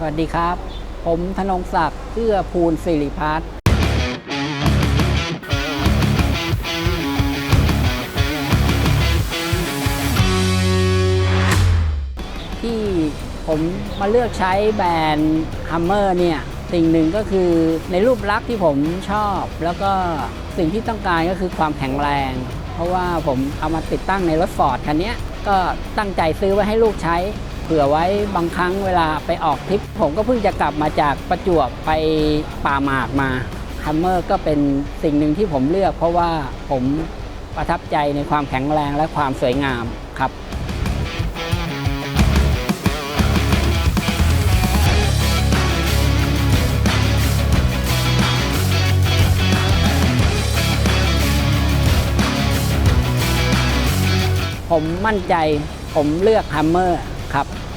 สวัสดีครับ ผมธนงศักดิ์เพื่อภูลสิริพัฒน์ที่ผมมาเลือกใช้แบรนด์ฮัมเมอร์เนี่ย สิ่งหนึ่งก็คือในรูปลักษณ์ที่ผมชอบ แล้วก็สิ่งที่ต้องการก็คือความแข็งแรง เพราะว่าผมเอามาติดตั้งในรถฟอร์ดคันนี้ก็ตั้งใจซื้อไว้ให้ลูกใช้ เผื่อไว้บางครั้งเวลาไปออกทริป ผมก็เพิ่งจะกลับมาจากประจวบไปป่าหมากมาฮัมเมอร์ก็เป็นสิ่งหนึ่งที่ผมเลือก เพราะว่าผมประทับใจในความแข็งแรงและความสวยงามครับผมมั่นใจผมเลือกฮัมเมอร์ ครับ